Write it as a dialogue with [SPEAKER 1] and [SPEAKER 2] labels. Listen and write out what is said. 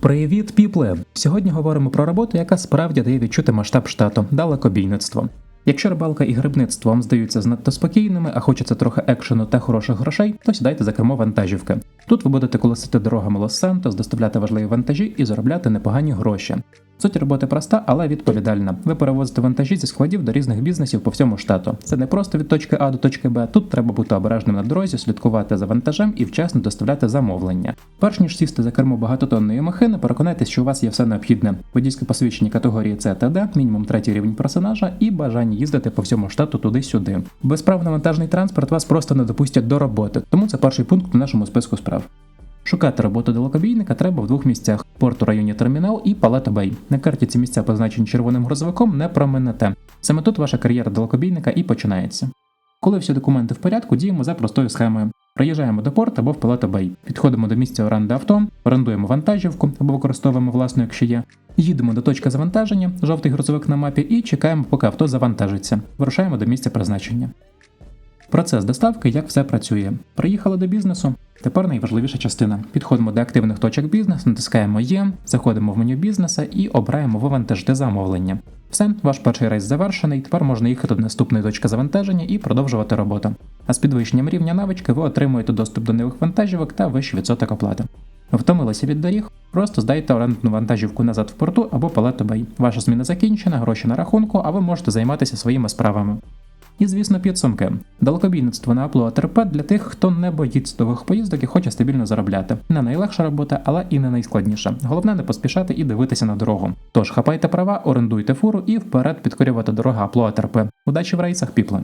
[SPEAKER 1] Привіт, піпле! Сьогодні говоримо про роботу, яка справді дає відчути масштаб штату далекобійництво. Якщо рибалка і грибництво вам здаються занадто спокійними, а хочеться трохи екшену та хороших грошей, то сідайте за кермо вантажівки. Тут ви будете колосити дорогами Лос-Сантос, доставляти важливі вантажі і заробляти непогані гроші. Суть роботи проста, але відповідальна. Ви перевозите вантажі зі складів до різних бізнесів по всьому штату. Це не просто від точки А до точки Б. Тут треба бути обережним на дорозі, слідкувати за вантажем і вчасно доставляти замовлення. Перш ніж сісти за кермо багатотонної махини, переконайтесь, що у вас є все необхідне: водійське посвідчення категорії С та Д, мінімум третій рівень персонажа і бажання їздити по всьому штату туди-сюди. Без прав на вантажний транспорт вас просто не допустять до роботи, тому це перший пункт у нашому списку справ. Шукати роботу далекобійника треба в двох місцях: порту районі термінал і Палето Бей. На карті ці місця позначені червоним грузовиком не проминете. Саме тут ваша кар'єра далекобійника і починається. Коли всі документи в порядку, діємо за простою схемою. Приїжджаємо до порту або в Палето Бей, підходимо до місця оренди авто, орендуємо вантажівку або використовуємо власну, якщо є. Їдемо до точки завантаження, жовтий грузовик на мапі, і чекаємо, поки авто завантажиться. Вирушаємо до місця призначення. Процес доставки, як все працює. Приїхали до бізнесу. Тепер найважливіша частина. Підходимо до активних точок бізнесу, натискаємо Є, заходимо в меню бізнеса і обираємо вивантажити замовлення. Все, ваш перший рейс завершений. Тепер можна їхати до наступної точки завантаження і продовжувати роботу. А з підвищенням рівня навички ви отримуєте доступ до нових вантажівок та вищий відсоток оплати. Втомилися від доріг? Просто здайте орендну вантажівку назад в порту або палету бей. Ваша зміна закінчена, гроші на рахунку, а ви можете займатися своїми справами. І, звісно, підсумки. Далекобійництво на Apple АТРП для тих, хто не боїться довгих поїздок і хоче стабільно заробляти. Не найлегша робота, але і не найскладніша. Головне не поспішати і дивитися на дорогу. Тож хапайте права, орендуйте фуру і вперед підкорювати дорога Апло АТРП. Удачі в рейсах, піпле!